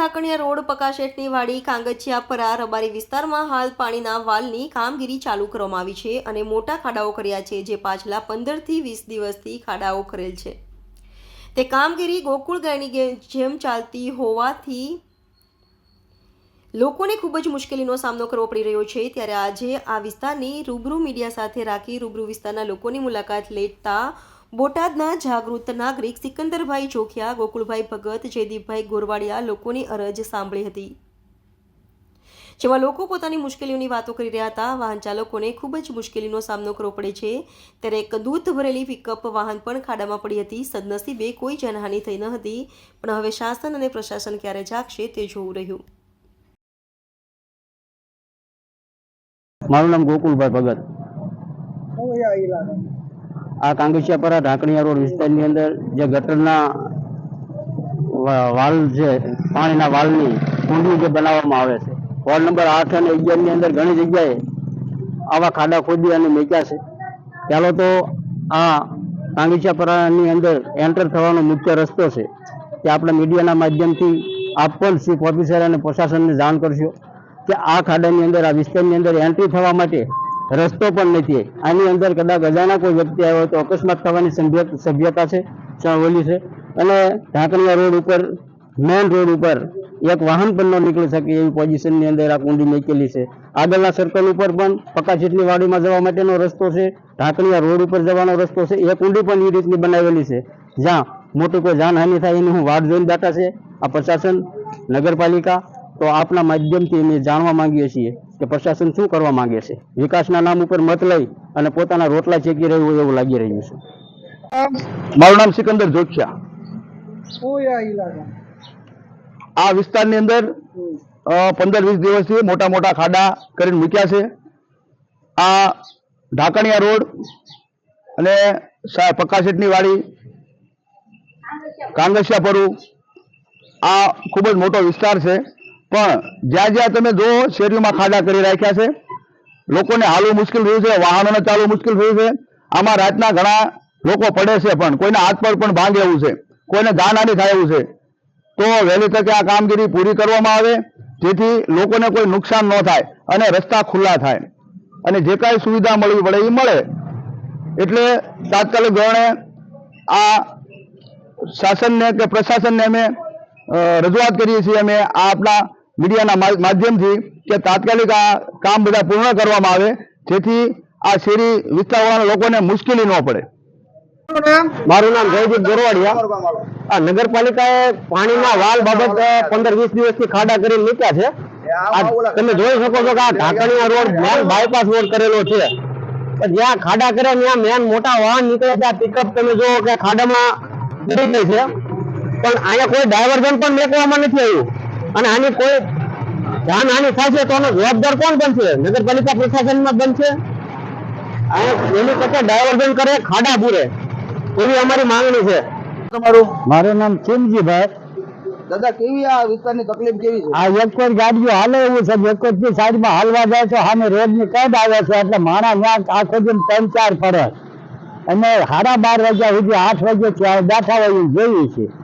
Dhakaniya road પકાશેટની વાડી કાંગચિયાપરા રબારી વિસ્તારમાં હાલ પાણીના વાલની કામગીરી ચાલુ કરવામાં આવી છે અને મોટા ખાડાઓ કર્યા છે જે પાછલા પંદરથી વીસ દિવસથી ખાડાઓ કરેલ છે. તે કામગીરી ગોકુળ ગાયની જેમ ચાલતી હોવાથી લોકોને ખૂબ જ મુશ્કેલીનો સામનો કરવો પડી રહ્યો છે. ત્યારે આજે આ વિસ્તારની રૂબરૂ મીડિયા સાથે રાખી રૂબરૂ વિસ્તારના લોકોની મુલાકાત લેતા બોટાદના જાગૃત નાગરિક સિકંદરભાઈ ચોખિયા ગોકુળભાઈ ભગત જયદીપભાઈ ગોરવાડિયા લોકોની અરજ સાંભળી હતી. જેમાં લોકો પોતાની મુશ્કેલીઓની વાતો કરી રહ્યા હતા. વાહન ચાલકોને ખૂબ જ મુશ્કેલીનો સામનો કરવો પડે છે. ત્યારે એક દૂધ ભરેલી પિકઅપ વાહન પણ ખાડામાં પડી હતી. સદનસીબે કોઈ જાનહાનિ થઈ ન હતી. પણ હવે શાસન અને પ્રશાસન ક્યારે જાગશે તે જોવું રહ્યું. મારું નામ ગોકુલભાઈ ભગત. આ કાંગસિયાપરા ઢાંકણીયા રોડ વિસ્તારની અંદર જે ગટરના વાલ છે પાણીના વાલની કુંડી જે બનાવવામાં આવે છે. વોર્ડ નંબર આઠ અને અગિયારની અંદર ઘણી જગ્યાએ આવા ખાડા ખોદી અને મેક્યા છે. પહેલો તો આ કાંગસિયાપરાની અંદર એન્ટર થવાનો મુખ્ય રસ્તો છે તે આપણે મીડિયાના માધ્યમથી આપ પણ ચીફ ઓફિસર અને પ્રશાસનને જાણ કરશો કે આ ખાડાની અંદર, આ વિસ્તારની અંદર એન્ટ્રી થવા માટે રસ્તો પણ નથી. આની અંદર કદાચ અજાણા કોઈ વ્યક્તિ આવ્યો તો અકસ્માત થવાની સંભ્ય- સભ્યતા છે ઓલી છે. અને ઢાંકણીયા રોડ ઉપર, મેઇન રોડ ઉપર એક વાહન પણ ન નીકળી શકે એવી પોઝિશનની અંદર આ કુંડી મૂકેલી છે. આગળના સર્કલ ઉપર પણ પકાશીટની વાડીમાં જવા માટેનો રસ્તો છે, ઢાંકણીયા રોડ ઉપર જવાનો રસ્તો છે, એ કુંડી પણ એ રીતની બનાવેલી છે. જ્યાં મોટી કોઈ જાનહાનિ થાય એની હું વાટ જોઈને બેઠા છે. આ પ્રશાસન, નગરપાલિકા, તો આપના માધ્યમથી અમે જાણવા માંગીએ છીએ. કે પ્રશાસન શું કરવા માંગે છે? વિકાસના નામ ઉપર મત લઈ અને પોતાના રોટલા ચેકી રહ્યું હોય એવું લાગી રહ્યું છે. મારું નામ સિકંદર આઈલા આ વિસ્તારની અંદર પંદર વીસ દિવસથી મોટા મોટા ખાડા કરીને મૂક્યા છે. આ ઢાકણિયા રોડ અને સા- પક્કાશેટની વાડી કાંગસિયાપરુ આ ખૂબ જ મોટો વિસ્તાર છે. પણ જ્યાં જ્યાં તમે જો શેરીઓમાં ખાડા કરી રાખ્યા છે. લોકોને હાલવું મુશ્કેલ થયું છે, વાહનોને ચાલવું મુશ્કેલ થયું છે. આમાં રાતના ઘણા લોકો પડે છે પણ કોઈના હાથ પર પણ ભાંગે એવું છે. કોઈને જાનહાનિ થાય એવું છે. તો વહેલી તકે આ કામગીરી પૂરી કરવામાં આવે, જેથી લોકોને કોઈ નુકસાન ન થાય અને રસ્તા ખુલ્લા થાય. અને જે કાંઈ સુવિધા મળવી પડે એ મળે. એટલે તાત્કાલિક ધોરણે આ શાસનને કે પ્રશાસનને અમે રજૂઆત કરીએ છીએ, અમે આ આપણા મીડિયાના માધ્યમથી કે તાત્કાલિક આ કામ બધા પૂર્ણ કરવામાં આવે, જેથી આ શેરી વિસ્તારવાળા લોકોને મુશ્કેલી ન પડે. મારું નામ જયદીપ ગોરવાડિયા. નગરપાલિકાએ પાણીના વાલ બાબત પંદર વીસ દિવસથી ખાડા કરીને મૂક્યા છે. તમે જોઈ શકો છો કે આ Dhankaniya road main bypass road કરેલો છે જ્યાં ખાડા કરે ત્યાં મેન મોટા વાહન નીકળે ત્યાં પિકઅપ તમે જો કે ખાડામાં છે. પણ અહીંયા કોઈ ડાયવર્ઝન પણ મેકવામાં નથી આવ્યું. અને આની કોઈ જાનહાનિ થશે તો આનો જવાબદાર કોણ બનશે? નગરપાલિકા પ્રશાસનમાં બનશે? એની કરતા ડાયવર્ઝન કરે ખાડા પૂરે એવી અમારી માંગણી છે. તમારું? મારું નામ ચિમજીભાઈ દાદા કેવી આ વિસ્તારની તકલીફ કેવી છે? આ એક જ ગાડીઓ હાલે એવું છે એક જ સાઈડમાં હાલવા જાય છે સામે રોડની કદ આવે છે એટલે માણસ ત્યાં આખો દિન ત્રણ ચાર ફરે. અને સાડા બાર વાગ્યા સુધી આઠ વાગે ત્યાં બેઠા હોય એવું છીએ. છે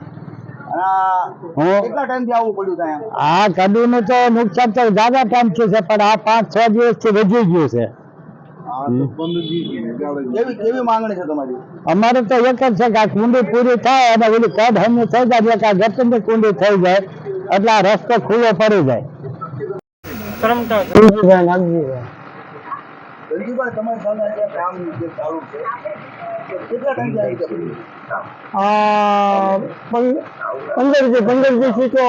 હું. કેટલા ટાઈમથી આવવું પડ્યું ત્યાં? આ કદુનું તો નુકસાન તો જ્યાદા ટાઈમ થયું છે પણ આ પાંચ છ દિવસથી વધી ગયું છે. કેવી કેવી માંગણી છે તમારી? અમારે તો એક જ છે કે આ કુંડી પૂરી થાય અને ઓલી કદ હમી થઈ જાય એટલે આ ની કુંડી થઈ જાય એટલે આ રસ્તો ખુલ્લો પડી જાય. તમારી સામે કામ જે ચાલુ છે કેટલા પંદર જે પંદર દિવસથી તો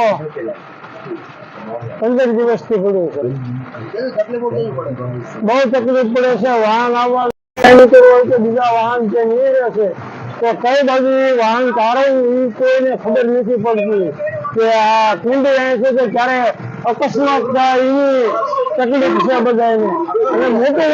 પંદર દિવસથી પડ્યું છે. બહુ તકલીફ પડે છે વાહન આવવા હોય તો બીજા વાહન છે નીકળે છે તો કઈ બાજુ વાહન તારવવું એ કોઈને ખબર નથી પડતી કે આ કુંડી રહે છે કે ક્યારે અકસ્માત થાય એની તકલીફ અને મોટું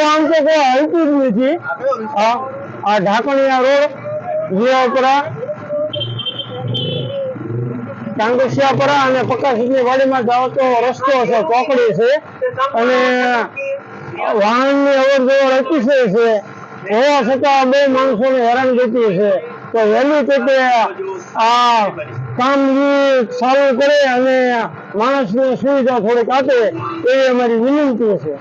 પકાશની વાડીમાં જાઓ તો રસ્તો છે ચોકડી છે. અને વાહનની અવર જવર અતિશય છે. હોવા છતાં બે માણસોને હેરાનગતિ છે. તો વહેલું તે આ કામગીરી સારું કરે અને માણસને સુવિધા થોડીક આપે એવી અમારી વિનંતી છે.